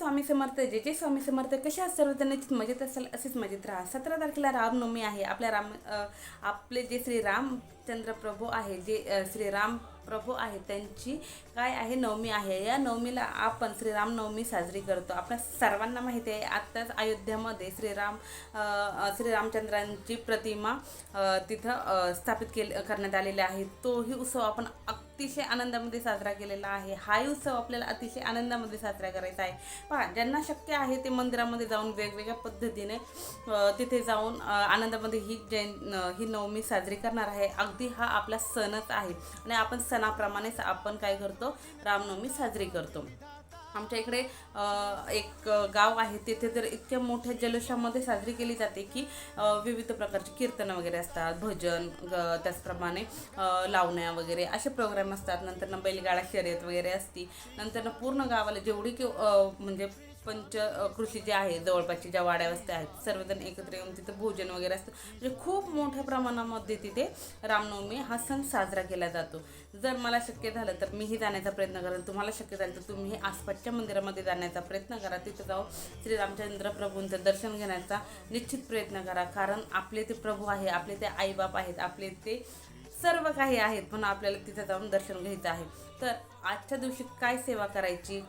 स्वामी समर्थ जे जे स्वामी समर्थ कशा आहात सर्वजण निश्चित मजेत असाल असेच मजेत राहा. सतरा तारखेला रामनवमी आहे. आपल्या राम आपले जे श्री रामचंद्र प्रभू आहे जे श्रीराम श्री राम प्रभू आहे त्यांची काय आहे नवमी आहे. या नवमीला आपण श्रीरामनवमी साजरी करतो. आपल्या सर्वांना माहिती आहे आत्ताच अयोध्यामध्ये श्रीराम श्रीरामचंद्रांची प्रतिमा तिथं स्थापित केल करण्यात आलेली आहे. तोही उत्सव आपण अतिशय आनंदामध्ये साजरा केलेला आहे. हाही उत्सव आपल्याला अतिशय आनंदामध्ये साजरा करायचा आहे. पहा ज्यांना शक्य आहे ते मंदिरामध्ये जाऊन वेगवेगळ्या पद्धतीने तिथे जाऊन आनंदामध्ये ही जैन ही नवमी साजरी करणार आहे. अगदी हा आपला सणच आहे. आणि आपण सणाप्रमाणेच आपण काय करतो? रामनवमी साजरी करतो. आमच्या इकडे एक गाव आहे. तिथे तर इतक्या मोठ्या जल्लोषामध्ये साजरी केली जाते की विविध प्रकारची कीर्तन वगैरे असतात भजन ग- त्याचप्रमाणे लावण्या वगैरे असे प्रोग्राम असतात. नंतर बैलगाडा शर्यत वगैरे असती. नंतर पूर्ण गावाला जेवढी की म्हणजे पंच कृषी जे आहे जवळपासच्या ज्या वाड्या वस्त्या आहेत सर्वजण एकत्र येऊन तिथं भोजन वगैरे असतं. म्हणजे खूप मोठ्या प्रमाणामध्ये तिथे रामनवमी हा सण साजरा केला जातो. जर मला शक्य झालं तर मीही जाण्याचा प्रयत्न करेन. तुम्हाला शक्य झालं तर तुम्ही आसपासच्या मंदिरामध्ये जाण्याचा प्रयत्न करा. तिथं जाऊन श्री रामचंद्र प्रभूंचं दर्शन घेण्याचा निश्चित प्रयत्न करा. कारण आपले ते प्रभू आहे आपले ते आईबाप आहेत आपले ते सर्व काही आहेत पण आपल्याला तिथं जाऊन दर्शन घ्यायचं आहे. तर आजच्या दिवशी काय सेवा करायची?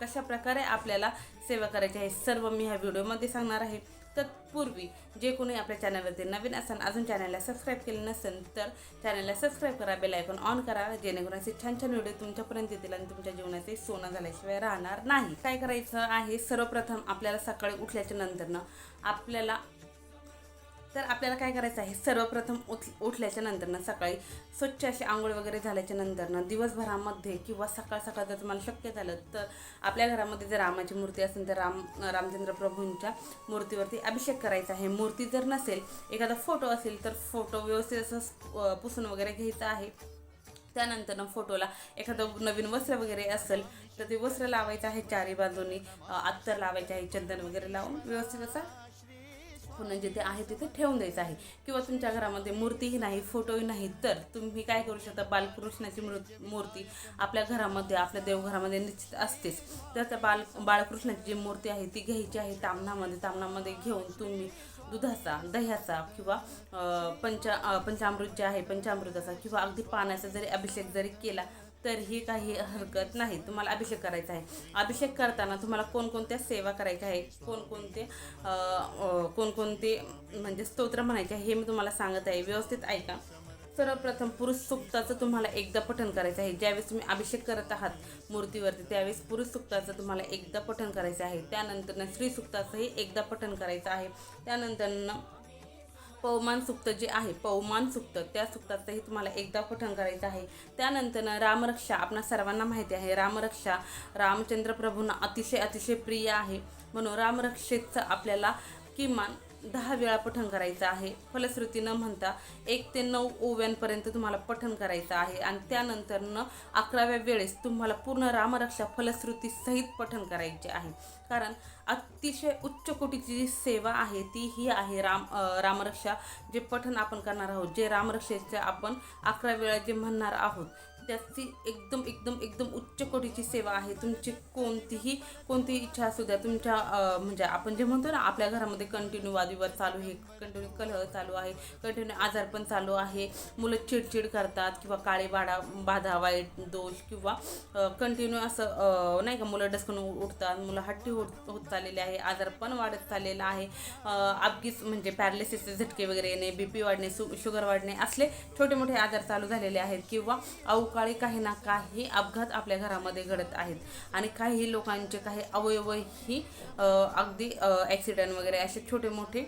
कशा प्रकारे आपल्याला सेवा करायची आहे सर्व मी ह्या व्हिडिओमध्ये सांगणार आहे. तत्पूर्वी जे कोणी आपल्या चॅनलवरती नवीन असाल अजून चॅनलला सबस्क्राईब केलं नसेल तर चॅनलला सबस्क्राईब करा बेल आयकॉन ऑन करा जेणेकरून असे छान छान व्हिडिओ तुमच्यापर्यंत येतील आणि तुमच्या जीवनाचे सोनं झाल्याशिवाय राहणार नाही. काय करायचं आहे? सर्वप्रथम आपल्याला सकाळी उठल्याच्या नंतरनं आपल्याला तर आपल्याला काय करायचं आहे? सर्वप्रथम उठ उठल्याच्या नंतरनं सकाळी स्वच्छ अशी आंघोळ वगैरे झाल्याच्या नंतरनं दिवसभरामध्ये किंवा सकाळ सकाळ जर तुम्हाला शक्य झालं तर आपल्या घरामध्ये जर रामाची मूर्ती असेल तर राम रामचंद्र प्रभूंच्या मूर्तीवरती अभिषेक करायचा आहे. मूर्ती जर नसेल एखादा फोटो असेल तर फोटो व्यवस्थित असं पुसून वगैरे घ्यायचा आहे. त्यानंतर फोटोला एखादं नवीन वस्त्र वगैरे असेल तर ते वस्त्र लावायचं आहे चारी बाजूनी. अत्तर लावायचे आहे चंदन वगैरे लावून व्यवस्थित असा जे जिथे आहे तिथे ठेवून द्यायचं आहे. किंवा तुमच्या घरामध्ये मूर्तीही नाही फोटोही नाही तर तुम्ही काय करू शकता? बालकृष्णाची मृ मूर्ती आपल्या घरामध्ये आपल्या देवघरामध्ये निश्चित असतेच. तर त्या बाल बाळकृष्णाची जी मूर्ती आहे ती घ्यायची आहे तामणामध्ये. तामणामध्ये घेऊन तुम्ही दुधाचा दह्याचा किंवा पंचा पंचामृत जे आहे पंचामृताचा किंवा अगदी पाण्याचा जरी अभिषेक जरी केला तरीही काही हरकत नाही. तुम्हाला अभिषेक करायचा आहे. अभिषेक करताना तुम्हाला कोणकोणत्या सेवा करायच्या आहे कोणकोणते कोणकोणते म्हणजे स्तोत्र म्हणायचे आहे हे मी तुम्हाला सांगत आहे. व्यवस्थित ऐका. सर्वप्रथम पुरुष सुक्ताचं तुम्हाला एकदा पठण करायचं आहे. ज्यावेळेस तुम्ही अभिषेक करत आहात मूर्तीवरती त्यावेळेस पुरुष सुक्ताचं तुम्हाला एकदा पठण करायचं आहे. त्यानंतर स्त्री सुक्ताचंही एकदा पठण करायचं आहे. त्यानंतर पवमान सुक्त जे आहे पवमान सुक्त त्या सुक्ताचंही तुम्हाला एकदा पठण करायचं आहे. त्यानंतर रामरक्षा आपणा सर्वांना माहिती आहे रामरक्षा रामचंद्र प्रभूंना अतिशय अतिशय प्रिय आहे. म्हणून रामरक्षेचं आपल्याला किमान दहा वेळा पठण करायचं आहे. फलश्रुती न म्हणता एक ते नऊ ओव्यांपर्यंत तुम्हाला पठण करायचं आहे. आणि त्यानंतर न अकराव्या वेळेस तुम्हाला पूर्ण रामरक्षा फलश्रुतीसहित पठण करायचे आहे. कारण अतिशय उच्च कोटीची जी सेवा आहे ती ही आहे राम रामरक्षा. जे पठण आपण करणार आहोत जे रामरक्षेचं आपण अकरा वेळा जे म्हणणार आहोत त्याची एकदम एकदम एकदम उच्च कोटीची सेवा आहे. तुमची कोणतीही कोणतीही इच्छा असू द्या तुमच्या म्हणजे आपण जे म्हणतो ना आपल्या घरामध्ये कंटिन्यू वादविवाद चालू आहे कंटिन्यू कलह चालू आहे कंटिन्यू आजार पण चालू आहे. मुलं चिडचिड करतात किंवा काळे बाडा बाधा वाईट दोष किंवा कंटिन्यू असं नाही का मुलं डसकून उठतात मुलं हट्टी होत होत चाललेले आहे आजार पण वाढत चाललेला आहे. अपघीच म्हणजे पॅरालिसिसचे झटके वगैरे येणे बी पी वाढणे सु शुगर वाढणे असले छोटे मोठे आजार चालू झालेले आहेत किंवा अवकाळ काही ना काही अपघात आपल्या घरामध्ये घडत आहेत. आणि काही लोकांचे काही अवयवही अगदी ॲक्सिडेंट वगैरे असे छोटे मोठे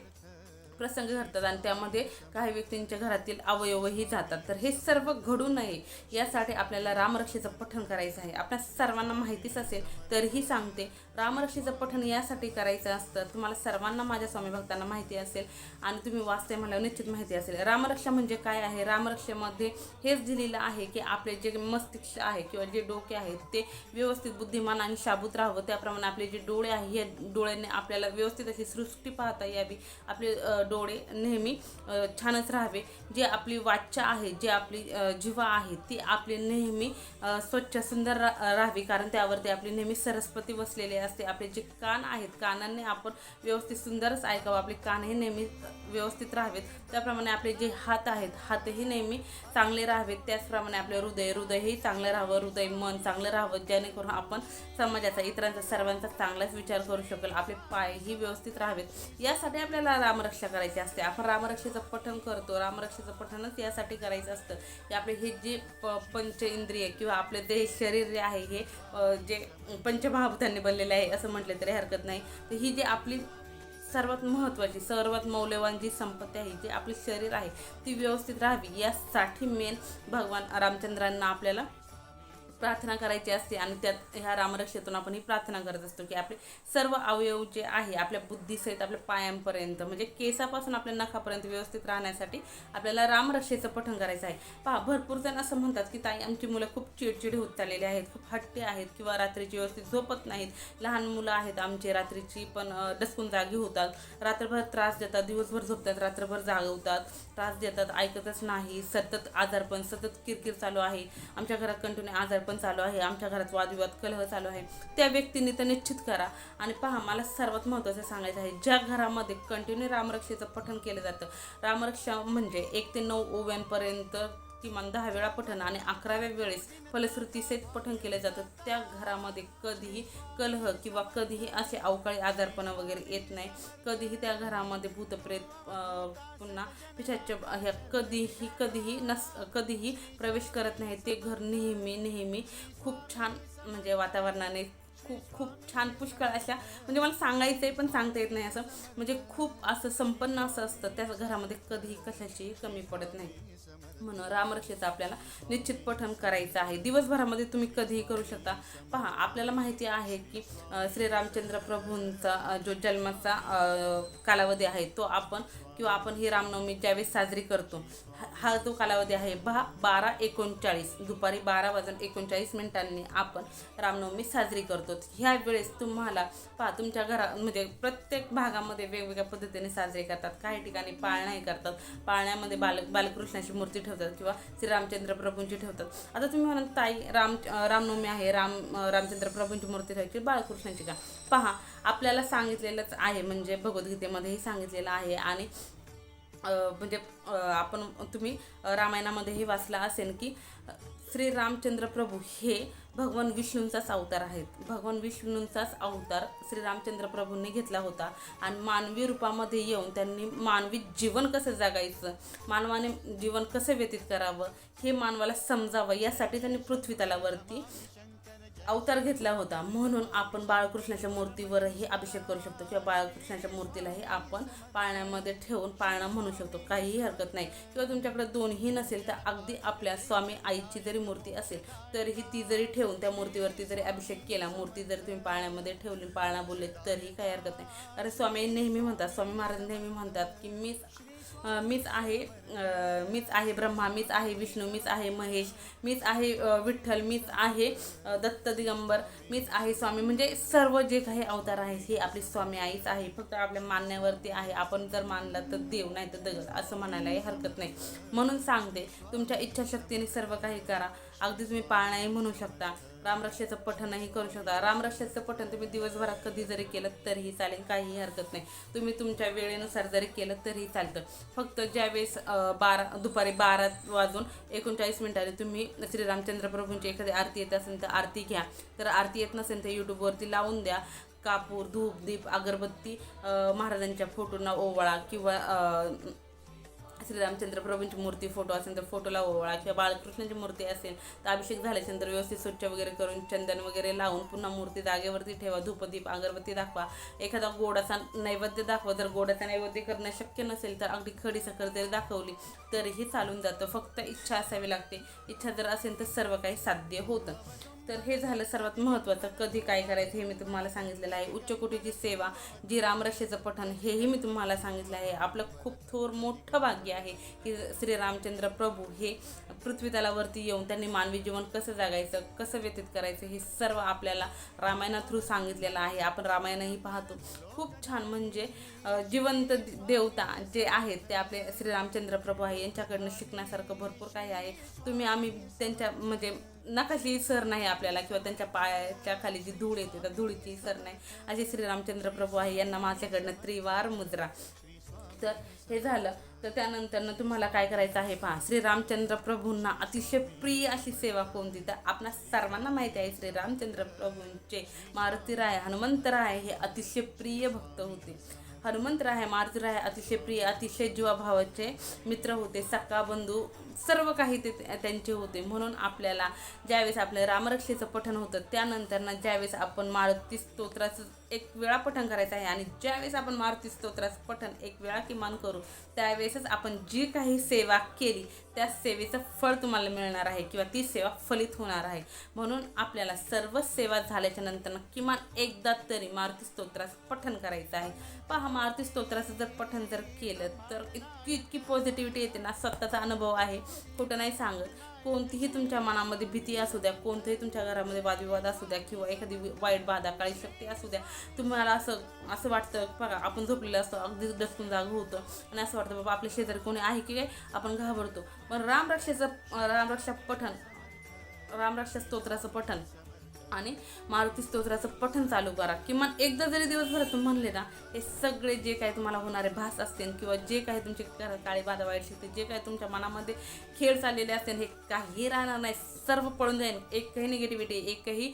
प्रसंग घडतात आणि त्यामध्ये काही व्यक्तींच्या घरातील अवयवही जातात. तर हे सर्व घडू नये यासाठी आपल्याला रामरक्षेचं पठण करायचं आहे. आपल्या सर्वांना माहितीच असेल तरीही सांगते रामरक्षेचं पठण यासाठी करायचं असतं. तुम्हाला सर्वांना माझ्या स्वामी भक्तांना माहिती असेल आणि तुम्ही वाचते म्हणल्यावर निश्चित माहिती असेल. रामरक्षा म्हणजे काय आहे? रामरक्षेमध्ये हेच दिलेलं आहे की आपले जे मस्तिष्क आहे किंवा जे डोके आहेत ते व्यवस्थित बुद्धिमान आणि शाबूत राहावं. त्याप्रमाणे आपले जे डोळे आहे हे डोळ्याने आपल्याला व्यवस्थित अशी सृष्टी पाहता यावी. आपले डोळे नेहमी छानच राहावे. जे आपली वाचा आहे जे आपली अ, जिव्हा आहे ती आपली नेहमी स्वच्छ सुंदर रा राहावी. कारण त्यावरती आपली नेहमी सरस्वती बसलेली असते. आपले जे कान आहेत कानांनी आपण व्यवस्थित सुंदरच ऐकावं. आपले कानही नेहमी व्यवस्थित राहावेत. त्याप्रमाणे आपले जे हात आहेत हातही नेहमी चांगले राहावेत. त्याचप्रमाणे आपले हृदय हृदयही चांगलं राहावं. हृदय मन चांगलं राहावं. जेणेकरून आपण समाजाचा इतरांचा सर्वांचा चांगलाच विचार करू शकेल. आपले पायही व्यवस्थित राहावेत. यासाठी आपल्याला रामरक्षा करायची असते. आपण रामरक्षेचं पठण करतो. रामरक्षेचं पठणच यासाठी करायचं असतं की आपले हे जे प पंच इंद्रिय किंवा आपले देह शरीर जे आहे हे जे पंचमहाभूतांनी बनलेले आहे असं म्हटलं तरी हरकत नाही. तर ही जी आपली सर्वात महत्त्वाची सर्वात मौल्यवान जी संपत्ती आहे जी आपली शरीर आहे ती व्यवस्थित राहावी यासाठी मेन भगवान रामचंद्रांना आपल्याला प्रार्थना करायची असते आणि त्यात ह्या रामरक्षेतून आपण ही प्रार्थना करत असतो की आपले सर्व अवयव जे आहे आपल्या बुद्धीसहित आपल्या पायांपर्यंत म्हणजे केसापासून आपल्या नखापर्यंत व्यवस्थित राहण्यासाठी आपल्याला रामरक्षेचं पठण करायचं आहे. पहा भरपूर जण असं म्हणतात की ताई आमची मुलं खूप चिडचिड होत चाललेली आहेत खूप हट्टे आहेत किंवा रात्रीची व्यवस्थित झोपत नाहीत. लहान मुलं आहेत आमचे रात्रीची पण डसकून जागी होतात. रात्रभर त्रास देतात दिवसभर झोपतात रात्रभर जागवतात. त्रास देतात ऐकतच नाही सतत आजारपण सतत किरकिर चालू आहे. आमच्या घरात कंटिन्यू आजारपण चालू आहे. आमच्या घरात वादविवाद कलह चालू आहे. त्या व्यक्तीने तर निश्चित करा. आणि पहा मला सर्वात महत्त्वाचं सांगायचं आहे ज्या घरामध्ये कंटिन्यू रामरक्षेचं पठण केलं जातं रामरक्षा म्हणजे एक ते नऊ ओव्यांपर्यंत किमान दहा वेळा पठण आणि अकराव्या वेळेस फलश्रुतीसहित पठण केलं जातं. त्या घरामध्ये कधीही कलह किंवा कधीही असे अवकाळी आजारपणा वगैरे येत नाही. कधीही त्या घरामध्ये भूतप्रेत पुन्हा पिशाच्या ह्या कधीही कधीही नस कधीही प्रवेश करत नाही. ते घर नेहमी नेहमी खूप छान म्हणजे वातावरणाने खूप खूप छान पुष्कळ अशा म्हणजे मला सांगायचं आहे पण सांगता येत नाही असं. म्हणजे खूप असं संपन्न असं असतं. त्या घरामध्ये कधीही कशाची कमी पडत नाही. म्हणून रामरक्षेचं आपल्याला निश्चित पठण करायचं आहे. दिवसभरामध्ये तुम्ही कधीही करू शकता. पहा आपल्याला माहिती आहे की श्री श्रीरामचंद्र प्रभूंचा जो जन्माचा अं, कालावधी आहे तो आपण किंवा आपण ही रामनवमी ज्यावेळेस साजरी करतो. हा- जो कालावधी आहे बा बारा एकोणचाळीस. दुपारी बारा वाजून एकोणचाळीस मिनिटांनी आपण रामनवमी साजरी करतो. ह्या वेळेस तुम्हाला पहा तुमच्या घरामध्ये म्हणजे प्रत्येक भागामध्ये वेगवेगळ्या पद्धतीने साजरे करतात. काही ठिकाणी पाळण्याही करतात. पाळण्यामध्ये बाल बालकृष्णाची मूर्ती ठेवतात किंवा श्रीरामचंद्र प्रभूंची ठेवतात. आता तुम्ही म्हणाल ताई राम रामनवमी आहे. राम रामचंद्र प्रभूंची मूर्ती ठेवायची बाळकृष्णाची का? पहा आपल्याला सांगितलेलंच आहे म्हणजे भगवद्गीतेमध्येही सांगितलेलं आहे. आणि म्हणजे आपण तुम्ही रामायणामध्येही वाचला असेल की श्री रामचंद्र प्रभू हे भगवान विष्णूंचाच अवतार आहेत. भगवान विष्णूंचाच अवतार श्री रामचंद्र प्रभूंनी घेतला होता. आणि मानवी रूपामध्ये येऊन त्यांनी मानवी जीवन कसं जगायचं मानवाने जीवन कसं व्यतीत करावं हे मानवाला समजावं यासाठी त्यांनी पृथ्वी तलावरती अवतार घेतला होता. म्हणून आपण बाळकृष्णाच्या मूर्तीवरही अभिषेक करू शकतो किंवा बाळकृष्णाच्या मूर्तीलाही आपण पाळण्यामध्ये ठेवून पाळणा म्हणू शकतो. काहीही हरकत नाही. किंवा तुमच्याकडे दोन्ही नसेल तर अगदी आपल्या स्वामी आईची जरी मूर्ती असेल तरीही ती जरी ठेवून त्या मूर्तीवरती जरी अभिषेक केला मूर्ती जरी तुम्ही पाळण्यामध्ये ठेवली पाळणा बोलले तरीही काही हरकत नाही. कारण स्वामी नेहमी म्हणतात स्वामी महाराज नेहमी म्हणतात की मीच मीच आहे मीच आहे ब्रह्मा मीच आहे विष्णू मीच आहे महेश मीच आहे विठ्ठल मीच आहे दत्त दिगंबर मीच आहे स्वामी. म्हणजे सर्व जे काही अवतार आहेत हे आपली स्वामी आईच आहे. फक्त आपल्या मानण्यावरती आहे. आपण जर मानला तर देव नाही तर दगड असं म्हणायलाही हरकत नाही. म्हणून सांगते तुमच्या इच्छाशक्तीने सर्व काही करा. अगदी तुम्ही पाळणाही म्हणू शकता. रामरक्षेचं पठणही करू शकता. रामरक्षेचं पठण तुम्ही दिवसभरात कधी जरी केलं तरीही चालेल काहीही हरकत नाही. तुम्ही तुमच्या वेळेनुसार जरी केलं तरीही चालतं. फक्त ज्यावेळेस बारा दुपारी बारा वाजून एकोणचाळीस मिनिटाने तुम्ही श्रीरामचंद्र प्रभूंची एखादी आरती येत असेल तर आरती घ्या. तर आरती येत नसेल तर यूट्यूबवरती लावून द्या. कापूर धूप दीप अगरबत्ती महाराजांच्या फोटोंना ओवाळा किंवा अं, श्रीरामचंद्र प्रभूंची मूर्ती फोटो असेल तर फोटोला ओवाळा किंवा बाळकृष्णाची मूर्ती असेल तर अभिषेक झाल्याच्यानंतर व्यवस्थित स्वच्छ वगैरे करून चंदन वगैरे लावून पुन्हा मूर्ती जागेवरती ठेवा धूपदीप अगरबत्ती दाखवा. एखादा गोडाचा नैवेद्य दाखवा. जर गोडाचा नैवेद्य करणं शक्य नसेल तर अगदी खडी साखर जरी दाखवली तरीही चालून जातं. फक्त इच्छा असावी लागते. इच्छा जर असेल तर सर्व काही साध्य होतं. तर हे झालं सर्वात महत्त्वाचं. कधी काय करायचं हे मी तुम्हाला सांगितलेलं आहे. उच्चकोटीची सेवा जी रामरक्षेचं पठण हेही मी तुम्हाला सांगितलं आहे. आपलं खूप थोर मोठं भाग्य आहे की श्री रामचंद्र प्रभू हे पृथ्वीतलावरती येऊन त्यांनी मानवी जीवन कसं जगायचं कसं व्यतीत करायचं हे सर्व आपल्याला रामायणा थ्रू सांगितलेलं आहे. आपण रामायणही पाहतो. खूप छान म्हणजे जिवंत देवता जे आहेत ते आपले श्री रामचंद्र प्रभू आहे. यांच्याकडनं शिकण्यासारखं भरपूर काही आहे. तुम्ही आम्ही त्यांच्या म्हणजे नकाशी सर नाही आपल्याला किंवा त्यांच्या पायाच्या खाली जी धूळ येते त्या धुळीची सर नाही. असे श्री रामचंद्र प्रभू आहे यांना माझ्याकडनं त्रिवार मुद्रा. तर हे झालं. तर त्यानंतरनं तुम्हाला काय करायचं आहे पहा श्री रामचंद्र प्रभूंना अतिशय प्रिय अशी सेवा कोणती तर आपणा सर्वांना माहिती आहे श्री रामचंद्र प्रभूंचे मारुती राय हनुमंत राय हे अतिशय प्रिय भक्त होते. हनुमंत राय मारुती राय अतिशय प्रिय अतिशय जीवाभावाचे मित्र होते. सखा बंधू सर्व काही ते त्यांचे होते. म्हणून आपल्याला ज्यावेळेस आपलं रामरक्षेचं पठण होतं त्यानंतर ज्यावेळेस आपण मारुती स्तोत्राचं एक वेळा पठण करायचं आहे आणि ज्यावेळेस आपण मारुती स्तोत्राचं पठण एक वेळा किमान करू त्यावेळेसच आपण जी काही सेवा केली त्या सेवेचं फळ तुम्हाला मिळणार आहे किंवा ती सेवा फलित होणार आहे. म्हणून आपल्याला सर्व सेवा झाल्याच्यानंतर किमान एकदा तरी मारुती स्तोत्राचं पठण करायचं आहे. पहा मारुती स्तोत्राचं जर पठण जर केलं तर इतकी इतकी पॉझिटिव्हिटी येते ना स्वतःचा अनुभव आहे. कुठं नाही सांगत. कोणतीही तुमच्या मनामध्ये भीती असू द्या कोणतंही तुमच्या घरामध्ये वादविवाद असू द्या किंवा एखादी वाईट बाधा काळी शक्ती असू द्या तुम्हाला असं असं वाटतं बघा आपण झोपलेलं असतो अगदी डसकून जागं होतं. आणि असं वाटतं बाबा आपल्या शेजारी कोणी आहे की काय? आपण घाबरतो. पण रामरक्षेचं रामरक्षा पठण रामरक्षा स्तोत्राचं पठण आणि मारुती स्तोत्राचं पठण चालू करा. किमान एकदा जरी दिवसभरात तुम्ही म्हणले ना हे सगळे जे काही तुम्हाला होणारे भास असतील किंवा जे काही तुमचे काळी बाधा वाईट शक्ती जे काही तुमच्या मनामध्ये खेळ चाललेले असतील हे काही राहणार नाही. सर्व पळून जाईल एकही निगेटिव्हिटी एकही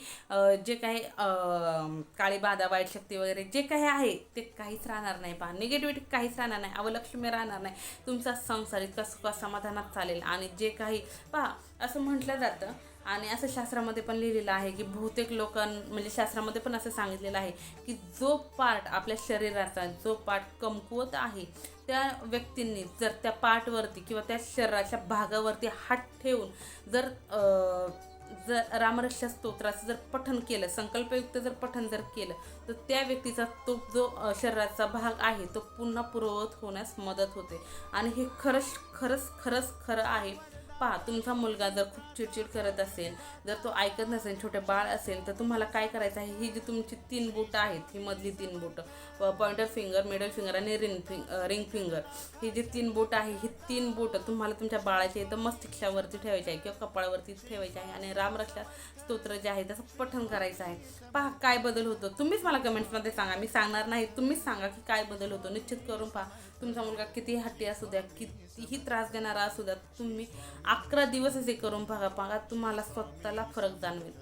जे काही काळी बाधा वाईट शक्ती वगैरे जे काही आहे ते काहीच राहणार नाही. पहा निगेटिव्हिटी काहीच राहणार नाही. अवलक्ष्मी राहणार नाही. तुमचा संसार इतका सुखा समाधानात चालेल. आणि जे काही पहा असं म्हटलं जातं आणि असं शास्त्रामध्ये पण लिहिलेलं आहे की बहुतेक लोकां म्हणजे शास्त्रामध्ये पण असं सांगितलेलं आहे की जो पार्ट आपल्या शरीराचा जो पार्ट कमकुवत आहे त्या व्यक्तींनी जर त्या पार्टवरती किंवा त्या शरीराच्या भागावरती हात ठेवून जर जर रामरक्षा स्तोत्राचं जर पठन केलं संकल्पयुक्त जर पठन जर केलं तर त्या व्यक्तीचा तो जो शरीराचा भाग आहे तो पुन्हा पूर्ववत होण्यास मदत होते. आणि हे खरंच खरंच खरंच खरं आहे. पहा तुमचा मुलगा जर खूप चिडचिड करत असेल जर तो ऐकत नसेल छोटे बाळ असेल तर तुम्हाला काय करायचं आहे? ही जी तुमची तीन बोटं आहेत ही मधली तीन बोटं पॉइंटर फिंगर मिडल फिंगर आणि रिंग फिंग रिंग फिंगर ही जी तीन बोटं आहे ही तीन बोटं तुम्हाला तुमच्या बाळाच्या एकदम मस्तिष्कावरती ठेवायची आहे किंवा कपाळावरती ठेवायची आहे आणि रामरक्षा स्तोत्र जे आहे त्याचं पठण करायचं आहे. पहा काय बदल होतो? तुम्हीच मला कमेंट्समध्ये सांगा. मी सांगणार नाही तुम्हीच सांगा की काय बदल होतो. निश्चित करून पहा. तुमचा मुलगा कितीही हट्टी असू द्या कितीही त्रास देणारा असू द्या तुम्ही अकरा दिवस असे करून बघा बघा तुम्हाला स्वतःला फरक जाणवेल.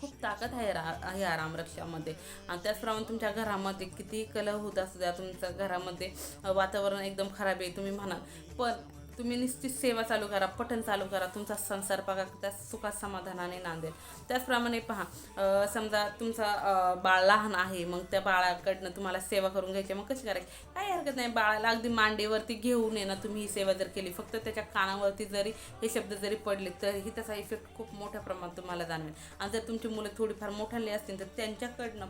खूप ताकद आहे रा आहे आरामरक्षामध्ये आणि त्याचप्रमाणे तुमच्या घरामध्ये कितीही कलह होत असू द्या तुमच्या घरामध्ये वातावरण एकदम खराब आहे तुम्ही म्हणाल. पण तुम्ही निश्चित सेवा चालू करा पठण चालू करा तुमचा संसार बघा त्या सुखात समाधानाने नांदेल. त्याचप्रमाणे पहा समजा तुमचा बाळ लहान आहे मग त्या बाळाकडनं तुम्हाला सेवा करून घ्यायची मग कशी करायची? काही हरकत नाही बाळाला अगदी मांडीवरती घेऊन ये ना तुम्ही ही सेवा जर केली फक्त त्याच्या कानावरती जरी हे शब्द जरी पडले तरीही त्याचा इफेक्ट खूप मोठ्या प्रमाणात तुम्हाला जाणवेल. आणि जर तुमची मुलं थोडीफार मोठाली असतील तर त्यांच्याकडनं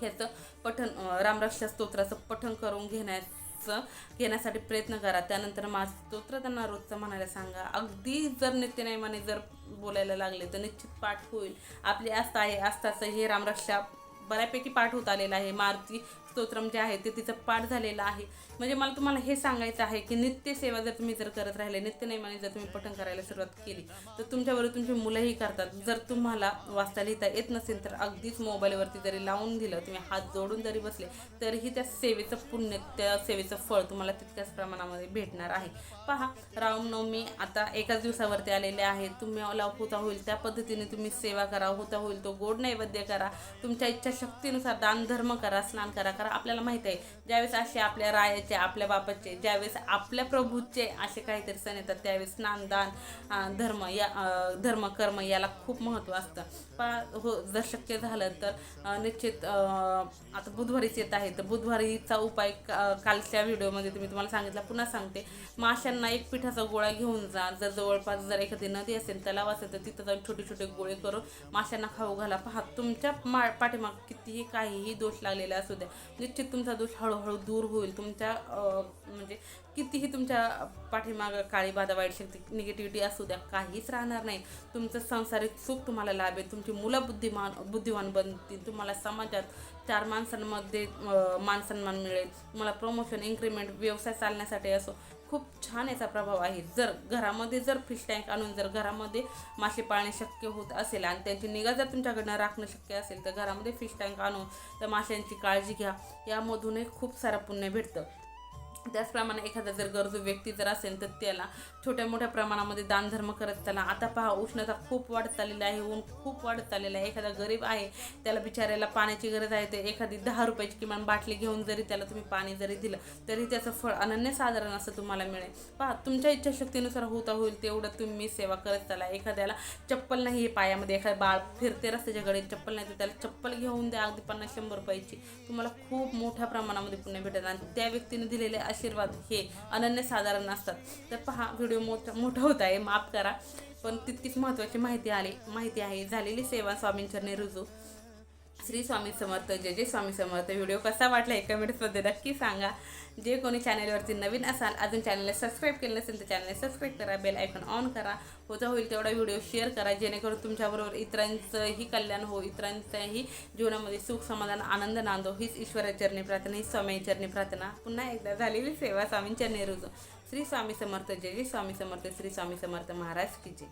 ह्याचं पठण अं, रामरक्षा स्तोत्राचं पठण करून रोजचं घेण्यासाठी प्रयत्न करा. त्यानंतर माझं स्तोत्र त्यांना रोजचं म्हणायला सांगा. अगदी जर नित्यनेमाने जर बोलायला लागले तर निश्चित पाठ होईल. आपली आस्था आहे. आस्थाचं हे रामरक्षा बऱ्यापैकी पाठ होत आलेलं आहे. मारुती स्तोत्रम जे आहे ते तिचं पाठ झालेलं आहे. म्हणजे मला तुम्हाला हे सांगायचं आहे की नित्य सेवा जर तुम्ही जर करत राहिले नित्य नेमाने जर तुम्ही पठण करायला सुरुवात केली तर तुमच्याबरोबर तुमची मुलंही करतात. जर तुम्हाला वाचता लिहिता येत नसेल तर अगदीच मोबाईलवरती जरी लावून दिलं तुम्ही हात जोडून जरी बसले तरीही त्या सेवेचं पुण्य त्या सेवेचं फळ तुम्हाला तितक्याच प्रमाणामध्ये भेटणार आहे. पहा रामनवमी आता एकाच दिवसावरती आलेले आहे तुम्ही होता होईल त्या पद्धतीने तुम्ही सेवा करा होता होईल तो गोड नैवेद्य करा. तुमच्या इच्छाशक्तीनुसार दान धर्म करा स्नान करा कारण आपल्याला माहिती आहे ज्यावेळेस असे आपल्या रायाचे आपल्या बापाचे ज्यावेळेस आपल्या प्रभूचे असे काहीतरी सण येतात त्यावेळेस स्नानदान धर्म या धर्म कर्म याला खूप महत्त्व असतं. पा हो जर शक्य झालं तर निश्चित आता बुधवारीच येत आहे तर बुधवारीचा उपाय का- कालच्या व्हिडिओमध्ये तुम्ही तुम्हाला सांगितलं पुन्हा सांगते. माशांना एक पिठाचा गोळा घेऊन जा. जर जवळपास जर एखादी नदी असेल तलाव असेल तर तिथं जाऊन छोटे छोटे गोळे करून माशांना खाऊ घाला. पहा तुमच्या मा पाठीमाग कितीही काहीही दोष लागलेला असू द्या निश्चित तुमचा दोष हळू हळूहळू दूर होईल. तुमच्या म्हणजे कितीही तुमच्या पाठीमागं काळी बाधा वाईट शक्ती निगेटिव्हिटी असू द्या काहीच राहणार नाही. तुमचं सांसारिक सुख तुम्हाला लाभेल. तुमची मुलं बुद्धिमान बुद्धिवान बनतील. तुम्हाला समाजात चार माणसांमध्ये मानसन्मान मिळेल. तुम्हाला प्रमोशन इन्क्रीमेंट व्यवसाय चालण्यासाठी असो खूप छान याचा प्रभाव आहे. जर घरामध्ये जर फिश टँक आणून जर घरामध्ये मासे पाळणे शक्य होत असेल आणि त्यांची निगा जर तुमच्याकडनं राखणं शक्य असेल तर घरामध्ये फिश टँक आणून तर माशांची काळजी घ्या. यामधूनही खूप सारं पुण्य भेटतं. त्याचप्रमाणे एखादा जर गरजू व्यक्ती जर असेल तर त्याला छोट्या मोठ्या प्रमाणामध्ये दानधर्म करत त्याला आता पहा उष्णता खूप वाढत चाललेली आहे ऊन खूप वाढत चाललेलं आहे. एखादा गरीब आहे त्याला बिचाऱ्याला पाण्याची गरज आहे तर एखादी दहा रुपयाची किमान बाटली घेऊन जरी त्याला तुम्ही पाणी जरी दिलं तरी त्याचं फळ अनन्यसाधारण असं तुम्हाला मिळेल. पहा तुमच्या इच्छाशक्तीनुसार होता होईल तेवढं तुम्ही सेवा करत चला. एखाद्याला चप्पल नाही आहे पायामध्ये एखादं बाळ फिरते रस्त्याच्या गडीत चप्पल नाही तर त्याला चप्पल घेऊन द्या अगदी पन्नास शंभर रुपयाची. तुम्हाला खूप मोठ्या प्रमाणामध्ये पुण्य भेटत आणि त्या व्यक्तीने दिलेले आशीर्वाद हे अनन्यसाधारण असतात. तर पहा व्हिडिओ मोठा मोठा होत आहे माफ करा. पण तितकीच महत्त्वाची माहिती आली माहिती आहे झालेली सेवा स्वामींचरणी रुजू. श्री स्वामी समर्थ जय जय स्वामी समर्थ. व्हिडिओ कसा वाटला हे कमेंट्समध्ये नक्की सांगा. जे कोणी चॅनलवरती नवीन असाल अजून चॅनलला सबस्क्राईब केलं नसेल तर चॅनलला सबस्क्राईब करा बेल आयकॉन ऑन करा. होता होईल तेवढा व्हिडिओ शेअर करा जेणेकरून तुमच्याबरोबर इतरांचंही कल्याण हो इतरांच्याही जीवनामध्ये सुख समाधान आनंद नांदो. हीच ईश्वराचरणी प्रार्थना ही स्वामीचरणी प्रार्थना. पुन्हा एकदा झालेली सेवा स्वामींच्या नेरुजो श्री स्वामी समर्थ जय जय स्वामी समर्थ श्री स्वामी समर्थ महाराज की जय.